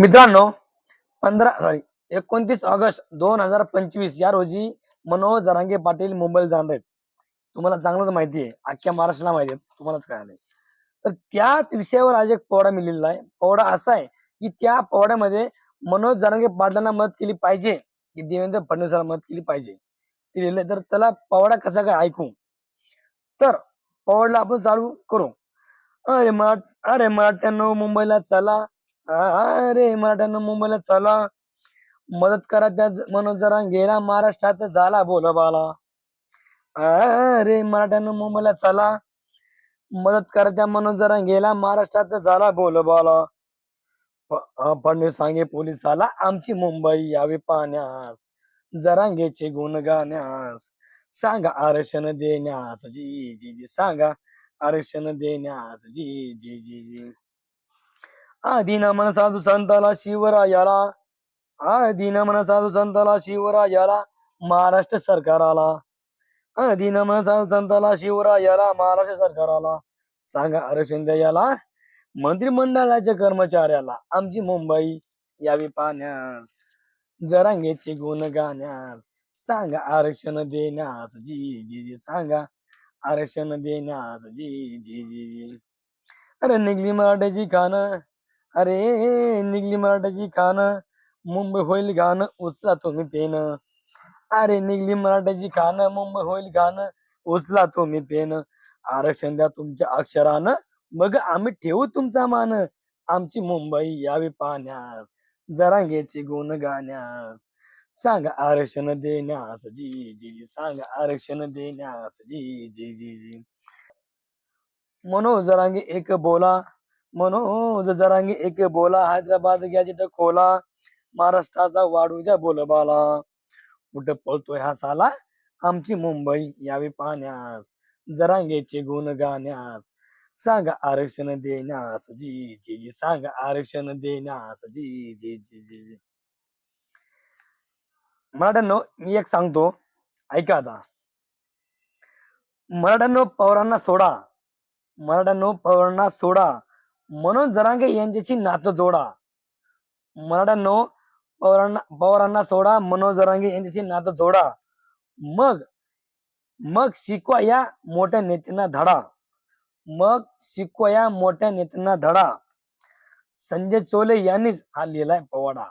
मित्रांनो पंधरा सॉरी एकोणतीस ऑगस्ट दोन हजार पंचवीस या रोजी मनोज जरांगे पाटील मुंबईला जाणार आहेत. तुम्हाला चांगलंच माहिती आहे. अख्ख्या महाराष्ट्राला माहिती आहे. तुम्हालाच काय नाही तर त्याच विषयावर आज एक पोवाडा मिळलेला आहे. पोवाडा असा आहे की त्या पोवाड्यामध्ये मनोज जरांगे पाटलांना मदत केली पाहिजे. की देवेंद्र फडणवीसाला मदत केली पाहिजे. ते लिहिलंय. तर त्याला पोवाडा कसा काय ऐकू. तर पोवाडला आपण चालू करू. अरे मराठ अरे मराठ्यांनो मुंबईला चला. अरे मराठ्यांना मुंबईला चला. मदत करा त्या मनोज जरांगेला महाराष्ट्रात झाला बोलबाला अरे मराठ्यानं मुंबईला चला. मदत करा त्या मनोज जरांगेला महाराष्ट्रात झाला बोलबाला फ- फडणवीस सांगे पोलिसाला आमची मुंबई यावी पाहण्यास जरांगेचे गुण गाण्यास. सांगा आरक्षण देण्यास. जी जी जी सांगा आरक्षण देण्यास. जी जी जी जी. आधी नमन साधू संताला शिवरायाला आधी नमन साधू संताला शिवरायाला महाराष्ट्र सरकाराला. आधी नमन साधू संताला शिवरायाला महाराष्ट्र सरकाराला. सांगा आरक्षण याला मंत्रिमंडळाच्या कर्मचाऱ्याला. आमची मुंबई यावी पाहण्यास जरांगेचे गुण गाण्यास. सांगा आरक्षण देण्यास जी जी जी. सांगा आरक्षण देण्यास जी जी जी जी. अरे निघली मराठ्याची खाणं. अरे निघली मराठ्याची खान मुंबई होईल घाण उचला तुम्ही पेन. अरे निघली मराठ्याची खान मुंबई होईल घाण उचला तुम्ही पेन. आरक्षण द्या तुमच्या अक्षरानं मग आम्ही ठेवू तुमचा मान. आमची मुंबई यावी पाहण्यास जरांगेचे गुण गाण्यास. सांगा आरक्षण देण्यास जी जी जी. सांगा आरक्षण देण्यास जी जी जी जी. मनोज जरांगे एक बोला. मनोज हो, जरांगे एक बोला हैदराबाद गॅजेट खोला महाराष्ट्राचा वाढू द्या बोलबाला. कुठं पळतोय हा साला? आमची मुंबई यावी पाहण्यास जरांगेचे गुण गाण्यास. सांगा आरक्षण देण्यास. जी जी जी. सांगा आरक्षण देण्यास. जी जी जी जी जी. मराठ्यांनो मी एक सांगतो. ऐका आता. मराठ्यांनो पवारांना सोडा. मराठ्यांनो पवारांना सोडा. म्हणून जरांगे यांच्याशी नातं जोडा. मराठ्यांनो पवारांना पवारांना सोडा मनोज जरांगे यांच्याशी नातं जोडा. मग मग शिकवा या मोठ्या नेत्यांना धडा. मग शिकवा या मोठ्या नेत्यांना धडा. संजय चोले यांनीच हा लिहिलाय पवाडा.